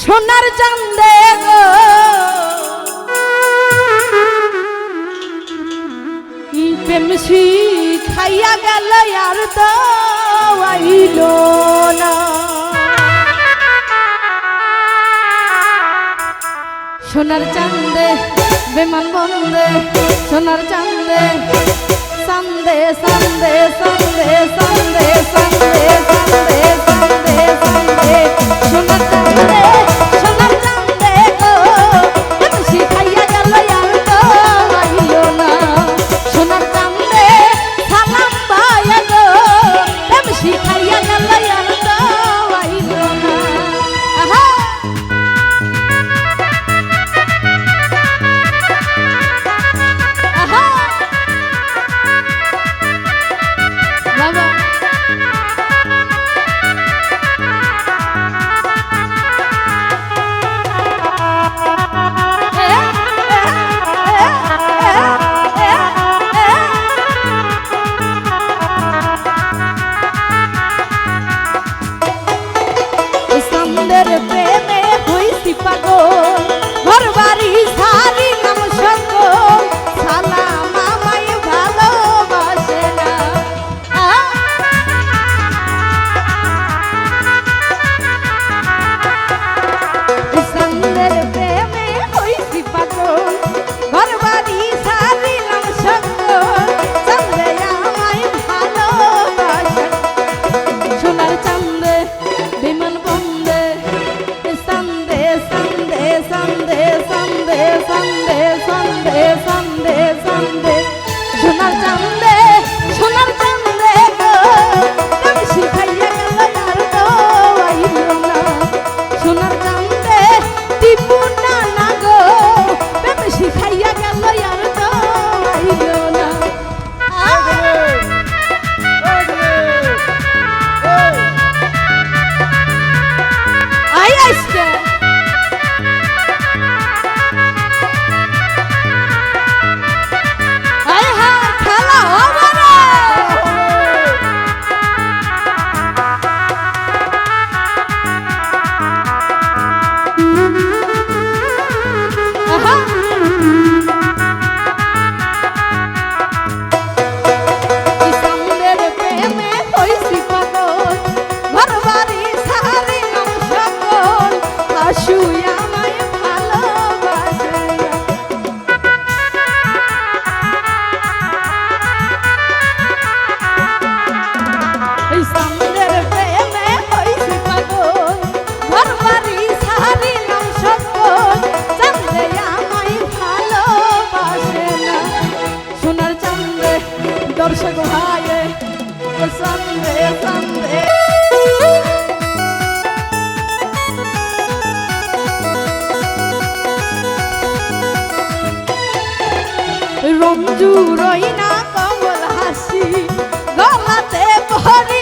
সোনার চান্দে গো। প্রেম খাইয়া গেল আর তো আইল না। সোনার চান্দে, বিমান বন্দে, সোনার চান্দে সন্দে সন্দে সন্দে সন্দে সন্দে সন্দে সন্দে সন্দে সোনার চান্দে। crying for someday, someday. Ranju রইনা কমল হাসি গলাতে ভরে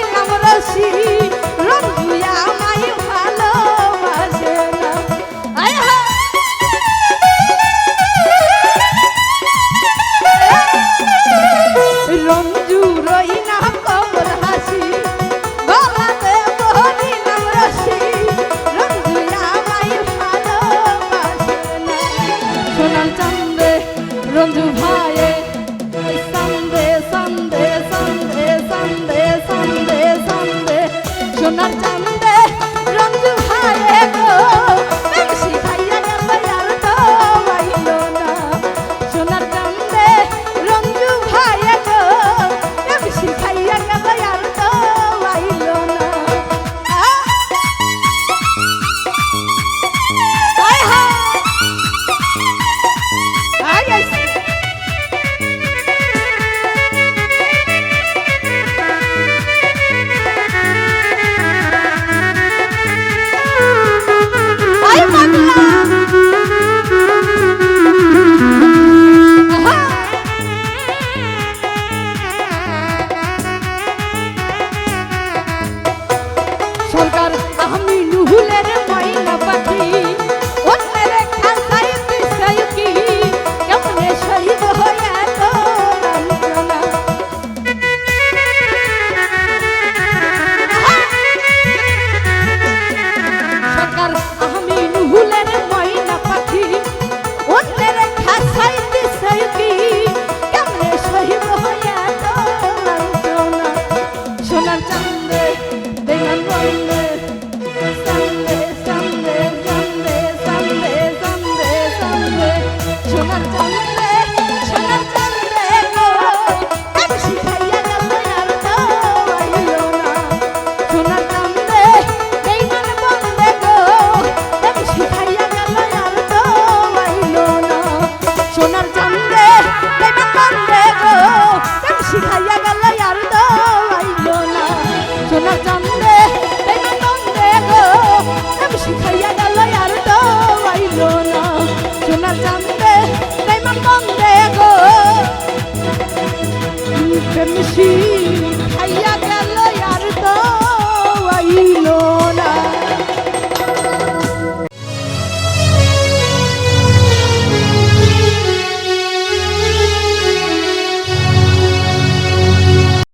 sonar.